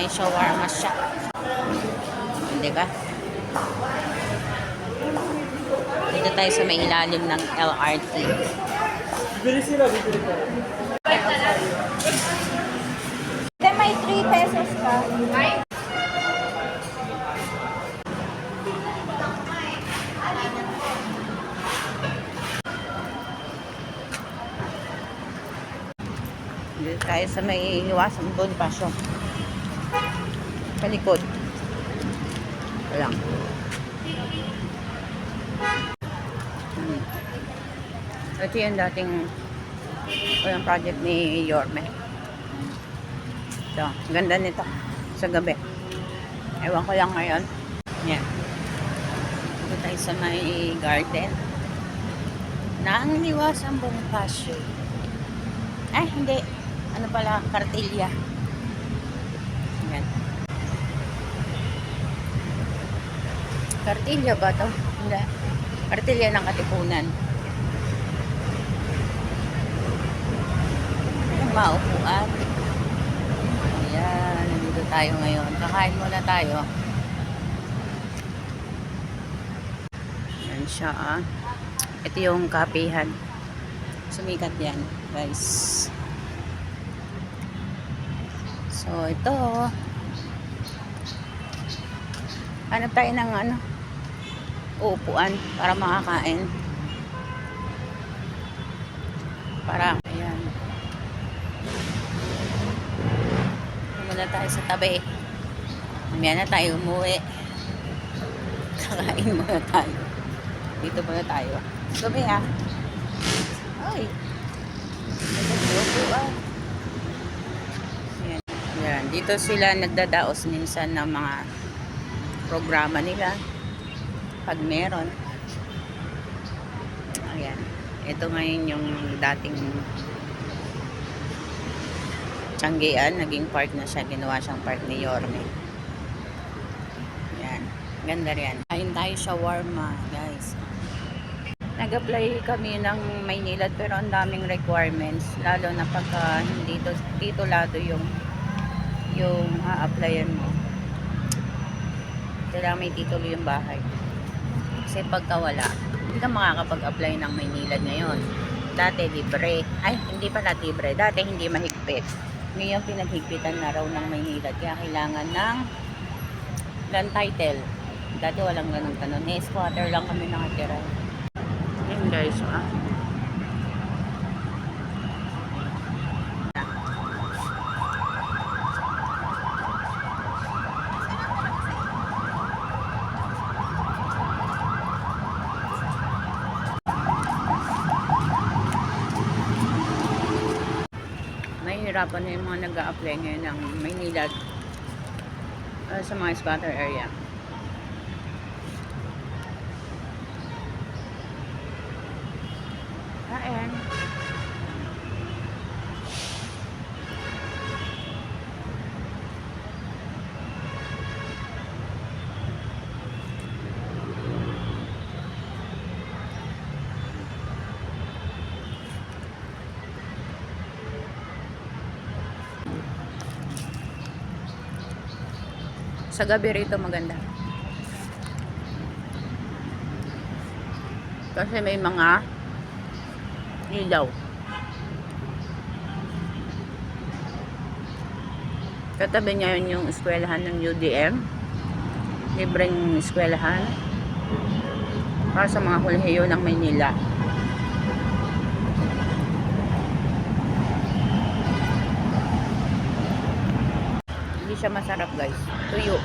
May shawarma siya. Hindi ba? Dito tayo sa may ilalim ng LRT. Bibili sila, bibili ka. Then may 3 pesos ka. Dito tayo sa may iwasan Bonifacio. Palikod. Walang. Hmm. Ito yung dating walang project ni Yorme. Ito, ganda nito sa gabi. Ewan ko lang ngayon. Yan. Dito tayo sa may garden. Nang liwasan Bonifacio. Ay, hindi. Ano pala, kartilya. Yan. Kartilya ba to? Hindi. Kartilya ng katipunan. Maupuan. Ayan, nandito tayo ngayon. Kakain muna tayo. Yan siya ah. Ito yung kapihan. Sumikat yan, guys. So, ito. Hanap tayo ng ano, uupuan para makakain. Para, ayan. Muna tayo sa tabi. Mamaya na tayo umuwi. Kakain muna tayo. Dito muna tayo. Gabi ah. Ay. Uupuan. Yan. Dito sila nagdadaos minsan ng mga programa nila. Pag meron. Ayan. Ito ngayon yung dating Tiyanggian. Naging park na siya. Ginawa siyang park ni Yorme. Yan. Ganda rin. Kain tayo shawarma, guys. Nag-apply kami ng Maynilad pero ang daming requirements. Lalo na pagka hindi to, titulado yung yung a-applyan mo. Kailangan may titulo yung bahay. Kasi pagka wala, hindi ka makakapag-apply ng Maynilad ngayon. Dati libre. Ay, hindi pala libre. Dati hindi mahigpit. Ngayon pinaghigpitan na raw ng Maynilad. Kaya kailangan ng land title. Dati walang ganun kanon. Eh, squatter lang kami nakatira. Yun guys, ah. Nahihirapan na yung mga nag apply ngayon ng Maynila uh, sa mga squatter area. Kain. Sa gabi rito maganda. Kasi may mga ilaw. Katabi niya yun yung eskwelahan ng UDM. Libreng eskwelahan. Para sa mga kolehiyo ng Maynila. Siya masarap guys. Tuyo.